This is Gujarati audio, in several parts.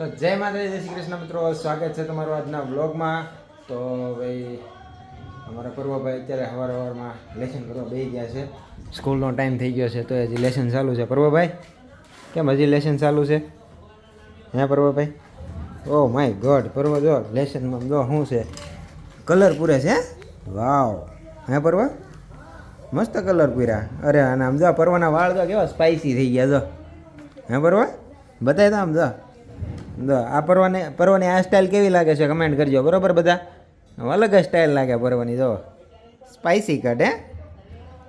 તો જય માતાજી, જય શ્રી કૃષ્ણ મિત્રો. સ્વાગત છે તમારું આજના વ્લોગમાં. તો ભાઈ અમારા પર્વભાઈ અત્યારે સવાર સવારમાં લેસન કરવા બેસી ગયા છે. સ્કૂલનો ટાઈમ થઈ ગયો છે, તો હજી લેસન ચાલુ છે. પર્વભાઈ, કેમ હજી લેસન ચાલુ છે? હે પર્વભાઈ? ઓ માય ગોડ પૂર્વ જો, લેસનમાં જો શું છે? કલર પૂરે છે? વાવ હે પૂર્વ? મસ્ત કલર પૂર્યા. અરે અને આમ જો, પર્વના વાળ તો કેવા સ્પાઇસી થઈ ગયા જો. હે પરવા? બતાવી દો આમ જો. આ પર્વને, પર્વની આ સ્ટાઇલ કેવી લાગે છે? કમેન્ટ કરજો. બરોબર બધા? અલગ જ સ્ટાઇલ લાગે પર્વની, જો. સ્પાઇસી કટ હે?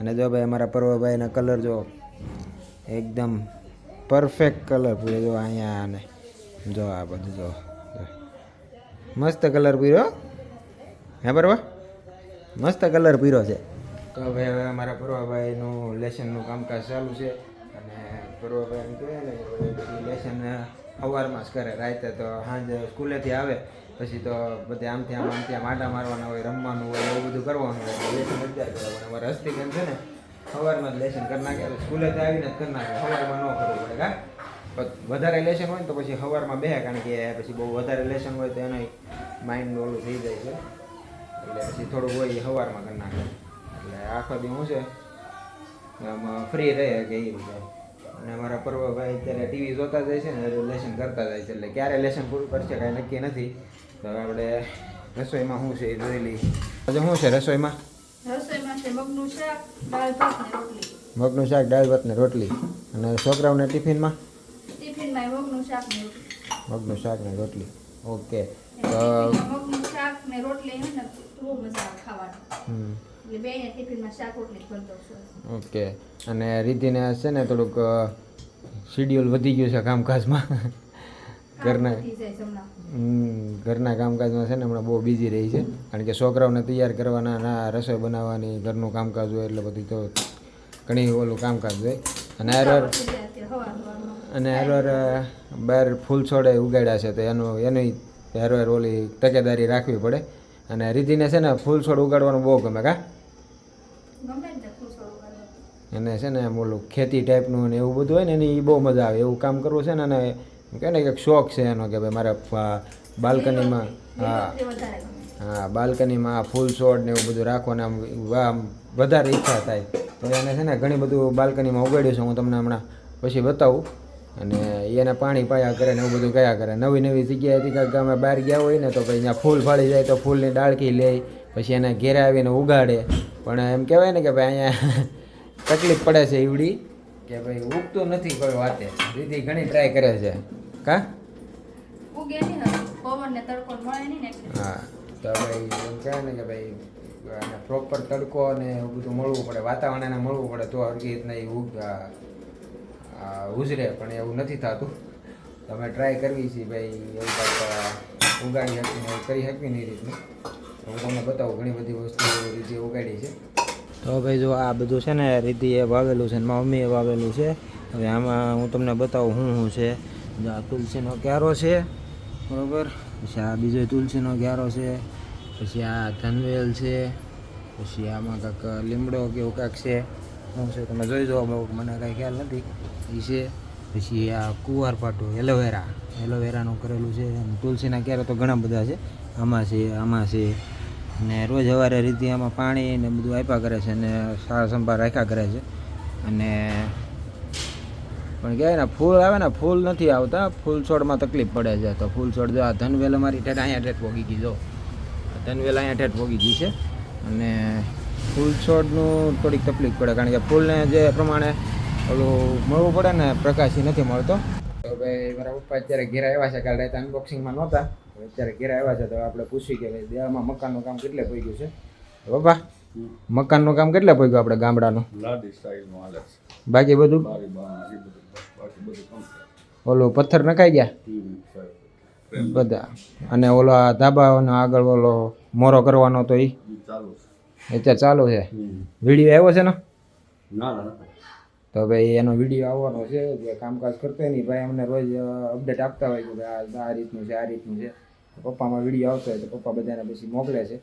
અને જો ભાઈ અમારા પર્વભાઈના કલર જો એકદમ પરફેક્ટ કલર પૂરે જો અહીંયા અને જો આ બધું જો. મસ્ત કલર પૂર્યો હે પરવા? મસ્ત કલર પીરો છે. તો ભાઈ હવે અમારા પૂર્વાભાઈનું લેસનનું કામકાજ ચાલુ છે. અને પૂર્વાભાઈ એમ કહેવાય ને લેસન સવારમાં જ કરે. રાતે તો સાંજે સ્કૂલેથી આવે, પછી તો બધે આમ ત્યાં આમ આટા મારવાના હોય, રમવાનું હોય, એવું બધું કરવાનું હોય. લેસન અત્યારે કરવાનું અમારે હસ્તિકન છે ને સવારમાં જ લેસન કરી નાખે. સ્કૂલેથી આવીને જ કરી નાખે. સવારમાં ન કરવું પડે કા વધારે લેસન હોય ને તો પછી સવારમાં બે, કારણ કે પછી બહુ વધારે લેસન હોય તો એનો માઇન્ડ ઓલું થઈ જાય છે. એટલે પછી થોડુંક હોય એ સવારમાં કરી નાખે. એટલે આખો દી શું છે? ફ્રી રહે કે એ રીતે? અને અમારા પર્વભાઈ અત્યારે ટીવી જોતા જાય છે ને લેસન કરતા જાય છે. એટલે ક્યારે લેસન પૂરું કરશે કાંઈ નક્કી નથી. તો આપણે રસોઈમાં શું છે એ જોઈ લઈએ. આજે શું છે રસોઈમાં? મગનું શાક દાળ ભાત ને રોટલી. અને છોકરાઓને ટિફિનમાં? મગનું શાક ને રોટલી. ઓકે. તો મગનું શાક ને રોટલી બહુ મજા આવે ખાવાની. હમ. એટલે બે ટિફિનમાં શાક રોટલી જ બનતો ઓકે અને રીતિને છે ને થોડુંક શિડ્યુલ વધી ગયું છે કામકાજમાં. ઘરના ઘરના કામકાજમાં છે ને હમણાં બહુ બિઝી રહી છે. કારણ કે છોકરાઓને તૈયાર કરવાના ના રસોઈ બનાવવાની ઘરનું કામકાજ હોય એટલે બધું તો ઘણી ઓલું કામકાજ હોય. અને હવારમાં અને હારવાર બહાર ફૂલ છોડે ઉગાડ્યા છે તો એનું એની હેરવેર ઓલી તકેદારી રાખવી પડે. અને રીતિને છે ને ફૂલ છોડ ઉગાડવાનું બહુ ગમે કા? ને એને છે ને બોલું ખેતી ટાઈપનું ને એવું બધું હોય ને એની બહુ મજા આવે. એવું કામ કરવું છે ને અને કહે ને એક શોખ છે એનો કે ભાઈ મારે બાલ્કનીમાં હા. હા બાલ્કનીમાં ફૂલ છોડ ને એવું બધું રાખો આમ આમ વધારે ઈચ્છા થાય. તો એને છે ને ઘણી બધું બાલ્કનીમાં ઉગાડ્યું છે હું તમને હમણાં પછી બતાવું. અને એને પાણી પાયા કરે ને એવું બધું કયા કરે. નવી નવી જગ્યાએથી કાંઈક અમે બહાર ગયા હોય ને તો પછી ફૂલ ફાળી જાય તો ફૂલની ડાળખી લે પછી એને ઘેરે આવીને ઉગાડે. પણ એમ કહેવાય ને કે ભાઈ અહીંયા તકલીફ પડે છે એવડી કે ભાઈ ઉગતું નથી કોઈ વાતે. દીદી ઘણી ટ્રાય કરે છે. કા? હા તો ભાઈ એમ કહેવાય ને કે ભાઈ આને પ્રોપર તડકો ને એવું બધું મળવું પડે વાતાવરણ એને મળવું પડે તો હરકી રીતના એ ઉગ ઉજરે પણ એવું નથી થતું. તમે ટ્રાય કરવી છીએ ભાઈ એવું કાંઈક ઉગાડી શકીને એવું કરી શકીએ એ રીતનું. હું તમને બતાવું ઘણી બધી વસ્તુઓ રીતે ઉગાડી છે. તો ભાઈ જો આ બધું છે ને રીતિએ વાવેલું છે ને મારી મમ્મીએ વાવેલું છે. હવે આમાં હું તમને બતાવું શું શું છે. આ તુલસીનો ક્યારો છે, બરાબર? પછી આ બીજો તુલસીનો ક્યારો છે, પછી આ ધનવેલ છે, પછી આમાં કાંઈક લીમડો કે એવું કાંઈક છે. શું છે તમે જોઈ જાઓ મને કાંઈ ખ્યાલ નથી. એ છે. પછી આ કુંવારપાટું, એલોવેરા. એલોવેરાનું કરેલું છે. તુલસીના ક્યારે તો ઘણા બધા છે. આમાં છે આમાં છે. અને રોજ સવારે રીતે આમાં પાણી ને બધું આપ્યા કરે છે અને સારા સંભાળ રાખ્યા કરે છે. અને પણ કહેવાય ને, ફૂલ આવે ને, ફૂલ નથી આવતા. ફૂલ છોડમાં તકલીફ પડે છે. તો ફૂલ છોડ જો આ ધનવેલ અમારી ઠેઠ અહીંયા ઠેઠ ભોગી ગઈ જો. ધનવેલ અહીંયા ઠેઠ ભોગી ગઈ છે. અને ફૂલ છોડનું થોડીક તકલીફ પડે, કારણ કે ફૂલને જે પ્રમાણે ઓલું મળવું પડે ને, પ્રકાશી નથી મળતો. તો ભાઈ, મારા પપ્પા અત્યારે ઘેરા આવ્યા છે. કાલે અનબોક્સિંગમાં નહોતા. અત્યારે ઘેર આવ્યા છે તો આપણે પૂછી કે ભાઈ દેવામાં મકાનનું કામ કેટલે પહોંચ્યું છે? બાબા મકાનનું કામ કેટલે પહોંચ્યું આપણે ગામડાનું? બાકી બધું. ઓલું પથ્થર નખાઈ ગયા? બધા. અને ઓલો આ ધાબાનો આગળ ઓલો મોરો કરવાનો તો એ અત્યારે ચાલુ છે? વીડિયો આવ્યો છે ને. તો ભાઈ એનો વીડિયો આવવાનો છે જે કામકાજ કરતો હોય ને ભાઈ અમને રોજ અપડેટ આપતા હોય કે આ રીતનું છે આ રીતનું છે. પપ્પામાં વીડિયો આવતો હોય તો પપ્પા બધાને પછી મોકલે છે.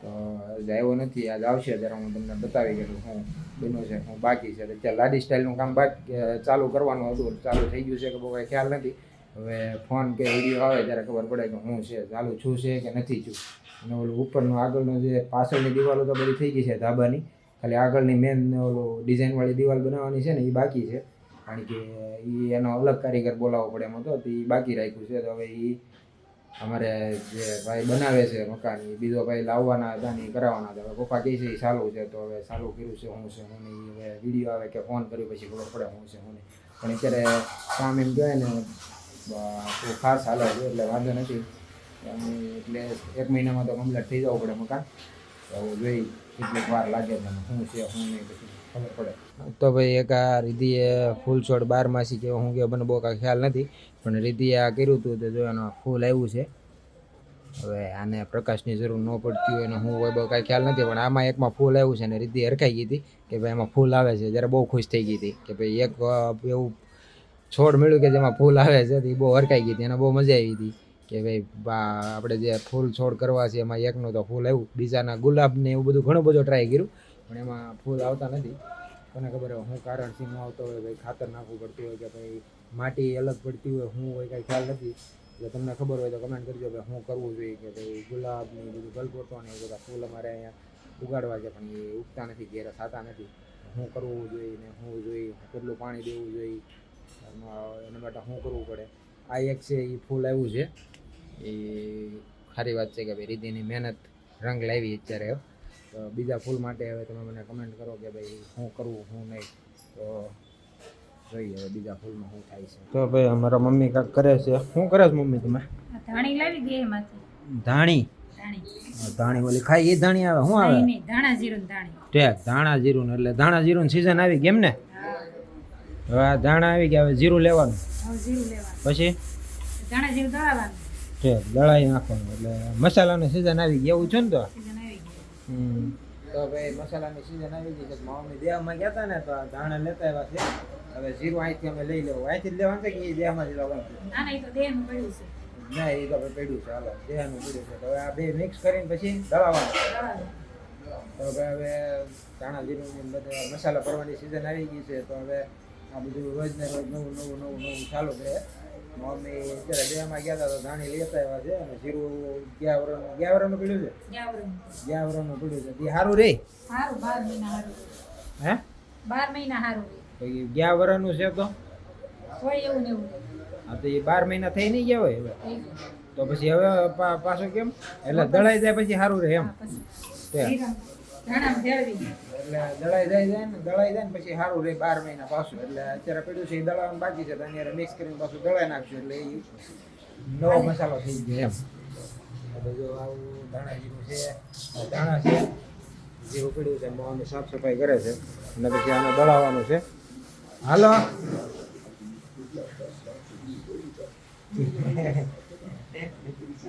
તો આવ્યો નથી, આજ આવશે ત્યારે હું તમને બતાવી કે હું બન્યું છે, હું બાકી છે. અત્યારે લાડી સ્ટાઇલનું કામ બાકી ચાલુ કરવાનું હતું ચાલુ થઈ ગયું છે કે બહુ કાંઈ ખ્યાલ નથી. હવે ફોન કે વીડિયો આવે ત્યારે ખબર પડે કે હું છે, ચાલુ છું છે કે નથી છું. અને ઓલું ઉપરનું આગળનું જે પાછળની દિવાલો તો બધી થઈ ગઈ છે ધાબાની. ખાલી આગળની મેન ઓલું ડિઝાઇનવાળી દિવાલ બનાવવાની છે ને એ બાકી છે. કારણ કે એ એનો અલગ કારીગર બોલાવવો પડે એમ હતો, તો એ બાકી રાખ્યું છે. તો હવે એ અમારે જે ભાઈ બનાવે છે મકાન, એ બીજો ભાઈ લાવવાના હતા ને કરાવવાના હતા. પપ્પા કહે છે એ સારું છે, તો હવે સારું કર્યું છે, હું છે, હું નહીં. હવે વીડિયો આવે કે ફોન કર્યું, પછી ખબર પડે હું છે, હું નહીં. પણ અત્યારે કામ એમ કહેવાય ને તો ખાસ હાલે છે, એટલે વાંધો નથી. એટલે એક મહિનામાં તો કમ્પ્લીટ થઈ જવું પડે મકાન. તો જોઈ કેટલીક વાર લાગે મને શું છે શું નહીં, પછી ખબર પડે. તો ભાઈ એક આ રીધિએ ફૂલ છોડ બારમાસી કે હું કે મને બહુ કાંઈ ખ્યાલ નથી. પણ રીધિએ આ કર્યું હતું તો જો એનું ફૂલ આવ્યું છે. હવે આને પ્રકાશની જરૂર ન પડતી હોય અને હું હોય કાંઈ ખ્યાલ નથી, પણ આમાં એકમાં ફૂલ આવ્યું છે અને રીતિ હરખાઈ ગઈ હતી કે ભાઈ એમાં ફૂલ આવે છે. જ્યારે બહુ ખુશ થઈ ગઈ હતી કે ભાઈ એક એવું છોડ મળ્યું કે જેમાં ફૂલ આવે છે એ બહુ હરખાઈ ગઈ હતી. એને બહુ મજા આવી હતી કે ભાઈ આપણે જે ફૂલ છોડ કરવા છે એમાં એકનું તો ફૂલ આવ્યું. બીજાના ગુલાબને એવું બધું ઘણું બધું ટ્રાય કર્યું, પણ એમાં ફૂલ આવતા નથી. કોને ખબર હોય, હું કારણથી ન આવતો હોય, ભાઈ ખાતર નાખવું પડતું હોય કે ભાઈ માટી અલગ પડતી હોય, હું હોય કાંઈ ખ્યાલ નથી. એટલે તમને ખબર હોય તો કમેન્ટ કરજો કે હું કરવું જોઈએ કે ભાઈ ગુલાબ ને બધું ગલગોટો એ બધા ફૂલ અમારે અહીંયા ઉગાડવા છે, પણ એ ઉગતા નથી, ઘેરે થતા નથી. શું કરવું જોઈએ ને શું જોઈએ, કેટલું પાણી દેવું જોઈએ, એના માટે શું કરવું પડે. આ એક છે એ ફૂલ આવ્યું છે. એ સારી વાત છે કે ભાઈ રીતિની મહેનત રંગ લાવી અત્યારે તો બીજા ફૂલ માટે હવે તમે મને કમેન્ટ કરો કે ભાઈ શું કરવું શું નહીં તો જોઈએ હવે બીજા ફૂલમાં શું થાય છે. તો ભાઈ અમારા મમ્મી કાંક કરે છે. શું કરે છે મમ્મી તમે? ધાણી લાવી દે એમાંથી. ધાણી? ધાણી. ઓલી ખાઈ એ ધાણી આવે શું આવે? નહીં નહીં ધાણા જીરું ને ધાણી. ઠેક ધાણા જીરું એટલે ધાણા જીરું સીઝન આવી કેમ ને? હવે આ ધાણા આવી ગયા હવે જીરું લેવાનું. જીરું લેવાનું. પછી? ધાણા જીરું દળાવવાનું ઠેક દળાઈ નાખવાનું એટલે મસાલાની સિઝન આવી ગઈ એવું છે ને તો સીઝન આવી ગયું હમ. તો ભાઈ મસાલાની સિઝન આવી ગઈ છે મમ્મી દેહમાં ગયા હતા ને તો ધાણા લેતા આવ્યા છે. હવે જીરું અહીંથી અમે લઈ લેવું. અહીંથી જ લેવાનું છે કે એ દેહમાં લેવાનું છે? ના ના એ તો દેહનું પડ્યું છે. ના એ તો પડ્યું છે. હાલો દેહનું પડ્યું છે. તો હવે આ બે મિક્સ કરીને પછી દળાવવાનું. તો હવે હવે ધાણા જીરું બધા મસાલા ભરવાની સિઝન આવી ગઈ છે. તો હવે આ બધું રોજ ને રોજ નવું નવું નવું નવું ચાલુ રહે મમ્મી અત્યારે બેમાં ગયા હતા તો ધાણી લેતા આવ્યા છે અને જીરું ગયા વરણનું ગયા વરણનું પીડ્યું છે. ગયા વરણનું પીડ્યું છે. એ સારું રે? સારું બાર મહિના સારું હે? બાર મહિના હારું રે. ગયા વરણનું છે તો? હોય એવું ને એવું આ તો એ બાર મહિના થઈ નહીં ગયા હોય હવે? તો પછી હવે પાછો કેમ? એટલે દળાઈ જાય પછી સારું રહે એમ. હા, ધાણામાં ભેળવી એટલે દળાઈ જાય જાય ને દળાઈ જાય ને પછી સારું રહે બાર મહિના પાછું. એટલે અત્યારે પડ્યું છે એ દળાવાનું બાકી છે તો અહીંયા મિક્સ કરીને પાછું દળાઈ નાખશું. એટલે એ નવો મસાલો થઈ ગયો એમ. જો આવું ધાણા જીરું છે ધાણા છે જે પડ્યું છે મમ્મી સાફ સફાઈ કરે છે. અને પછી આને દળાવવાનું છે. હાલો.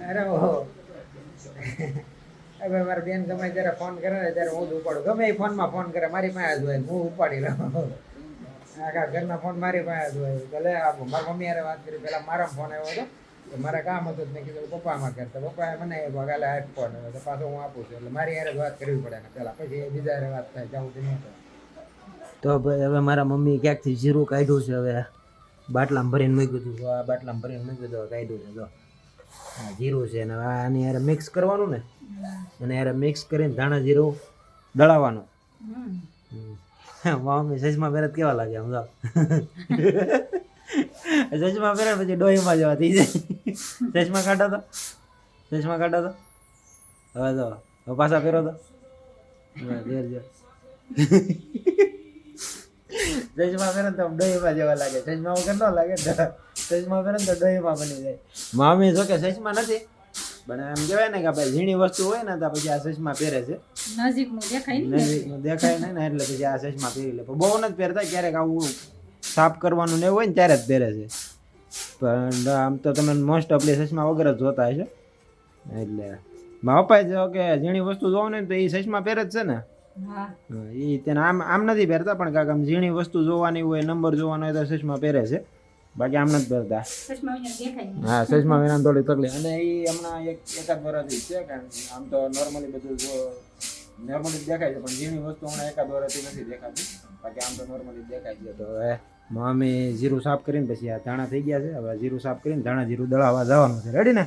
અરે ઓહો. હવે મારા બેન ગમે જ્યારે ફોન કરે ને ત્યારે હું જ ઉપાડું. ગમે એ ફોનમાં ફોન કરે, મારી પાસે જ હોય હું ઉપાડી લઉં. આખા ઘરના ફોન મારી પાસે જ હોય. ભલે મારા મમ્મી હારે વાત કરી, પેલા મારા ફોન આવ્યો હતો. તો મારે કામ હતું તો મેં કીધું પપ્પામાં કરતા પપ્પાએ મને એ કાલે આ ફોન આવ્યો. તો પાછો હું આપું છું. એટલે મારી યારે વાત કરવી પડે ને પેલા. પછી એ બીજા હારે વાત થાય જવું નહીં તો ભાઈ, હવે મારા મમ્મી ક્યાંકથી જીરું કાઢ્યું છે? હવે બાટલામાં ભરીને મૂક્યું હતું. તો આ બાટલામાં ભરીને મૂક્યું હતું કાઢ્યું છે, જો. જીરું છે અને આની હારે મિક્સ કરવાનું ને? અને યાર મિક્સ કરીને ધાણા જીરું દળાવવાનું. મમ્મી સજમાં પહેરે કેવા લાગે આમ સજમા પહેરે પછી ડોહીમાં જવા થઈ જાય. સજમા કાઢો તો? સજમા કાઢો તો? હવે તો પાછા પહેરો તો? સજમાં પહેરે તો ડોહીમાં જેવા લાગે. સજમા વગર ન લાગે. સજમાં પહેરે તો ડોહીમાં બની જાય. મામી જો કે સજમાં નથી પણ એમ કહેવાય ને કે ભાઈ ઝીણી વસ્તુ હોય ને તો પછી આ સજમાં પહેરે છે. નજીકનું દેખાય ને? નજીકનું દેખાય નહીં ને એટલે પછી આ ચશ્મા પહેરી લે. પણ બહુ નથી પહેરતા ક્યારેક આવું સાફ કરવાનું ને એવું હોય ને ત્યારે જ પહેરે છે. પણ આમ તો તમે મોસ્ટ ઓફલી ચશ્મા વગર જ જોતા હશે. એટલે મારા પપ્પા જો કે ઝીણી વસ્તુ જોવો ને તો એ ચશ્મા પહેરે જ છે ને. હા. એ તેને આમ આમ નથી પહેરતા પણ કાંક આમ ઝીણી વસ્તુ જોવાની હોય નંબર જોવાનો હોય તો ચશ્મા પહેરે છે. બાકી આમ નથી દેખાય ને. હા ચશ્મા વિના થોડી તકલીફ અને એ હમણાં એક એકાદ વર્ષથી છે કારણ કે આમ તો નોર્મલી બધું જો નોર્મલી દેખાય છે પણ ઝીણી વસ્તુ હમણાં એકાદ વર્ષથી નથી દેખાતી. બાકી આમ તો નોર્મલી દેખાય છે. તો હવે મમ્મી જીરું સાફ કરીને પછી આ ધાણા થઈ ગયા છે હવે જીરું સાફ કરીને ધાણા જીરું દળાવવા જવાનું છે. રેડી ને?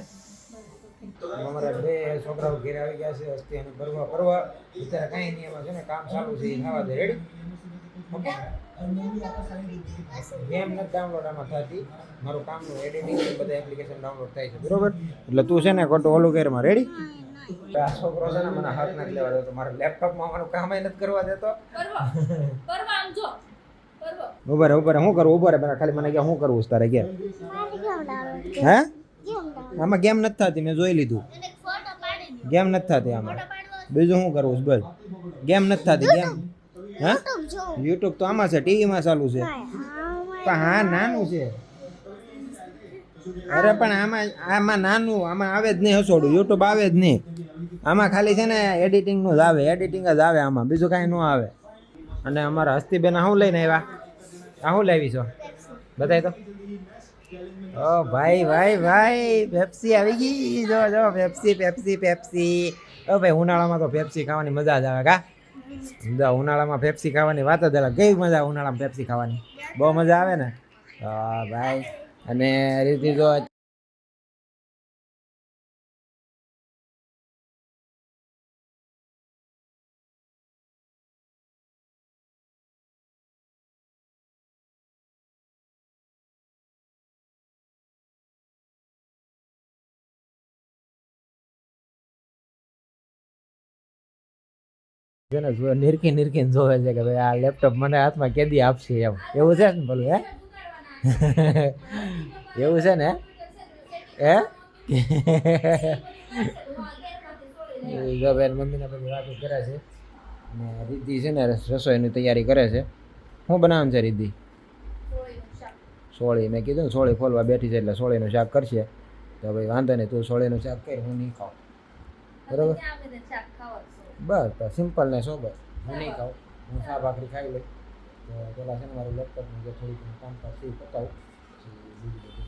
અમારા બે છોકરાઓ ઘેર આવી ગયા છે હસ્તી અને ભરવા ભરવા અત્યારે કાંઈ નહીં એમાં છે ને કામ ચાલુ છે એ ખાવા દે. Ready okay. ગેમ નથી ડાઉનલોડ આમાં થતી. મારું કામનું એડિટિંગ બધા એપ્લિકેશન ડાઉનલોડ થાય છે બરોબર? એટલે તું છે ને ખોટું ઓલું કેરમાં રેડી આ છોકરો છે ને મને હાથ નથી લેવા દેતો મારા લેપટોપમાં મારું કામ નથી કરવા દેતો. પરવા પરવા આમ જો. પરવા ઊભા રે ઊભા રે શું કરું? ઊભા રે પેલા ખાલી મને કે શું કરવું છે તારે કે હે? આમાં ગેમ નથી થતી મેં જોઈ લીધું. ગેમ નથી થતી આમાં. બીજું શું કરવું બસ. ગેમ નથી થતી ગેમ હે? યુટ્યુબ તો આમાં છે ટીવીમાં ચાલુ છે. પણ હા નાનું છે. અરે પણ આમાં આમાં નાનું આમાં આવે જ નહીં હસોડું. યુટ્યુબ આવે જ નહીં. આમાં ખાલી છે ને એડિટિંગનું જ આવે એડિટિંગ જ આવે આમાં. બીજું કાંઈ ન આવે. અને અમારા હસ્તીબેન શું લઈને આવ્યા? આ શું લાવી છો? બતાવી તો ઓ ભાઈ ભાઈ ભાઈ પેપ્સી આવી ગઈ. જો જો પેપ્સી પેપ્સી પેપ્સી ઓ ભાઈ ઉનાળામાં તો પેપ્સી ખાવાની મજા જ આવે કા? જો, ઉનાળામાં પેપ્સી ખાવાની વાત જ અલગ. કેવી મજા ઉનાળામાં પેપ્સી ખાવાની? બહુ મજા આવે ને? હા, ભાઈ. અને રીતિ જો જેને જો નિરખી નિરખીને જોવે છે કે ભાઈ આ લેપટોપ મને હાથમાં કેદી આપશે એમ. એવું છે ને ભલું હે? એવું છે ને? હે? જો બેન મમ્મીને બધી વાતો કરે છે. ને રિદ્ધિ છે ને રસોઈની તૈયારી કરે છે. શું બનાવવાનું છે રિદ્ધિ? સોળી. મેં કીધું ને સોળી ખોલવા બેઠી છે એટલે સોળીનું શાક કરશે. તો ભાઈ વાંધો નહીં તું સોળીનું શાક કર હું નહીં ખાઉં. બરોબર? બસ તો સિમ્પલ ને સોબર હું નહીં ખાઉં. હું શા ભાખરી ખાઈ લઈ તો પેલા છે ને, મારું લેપટોપનું જે થોડીક કામકાજ છે એ પતાવું. બીજું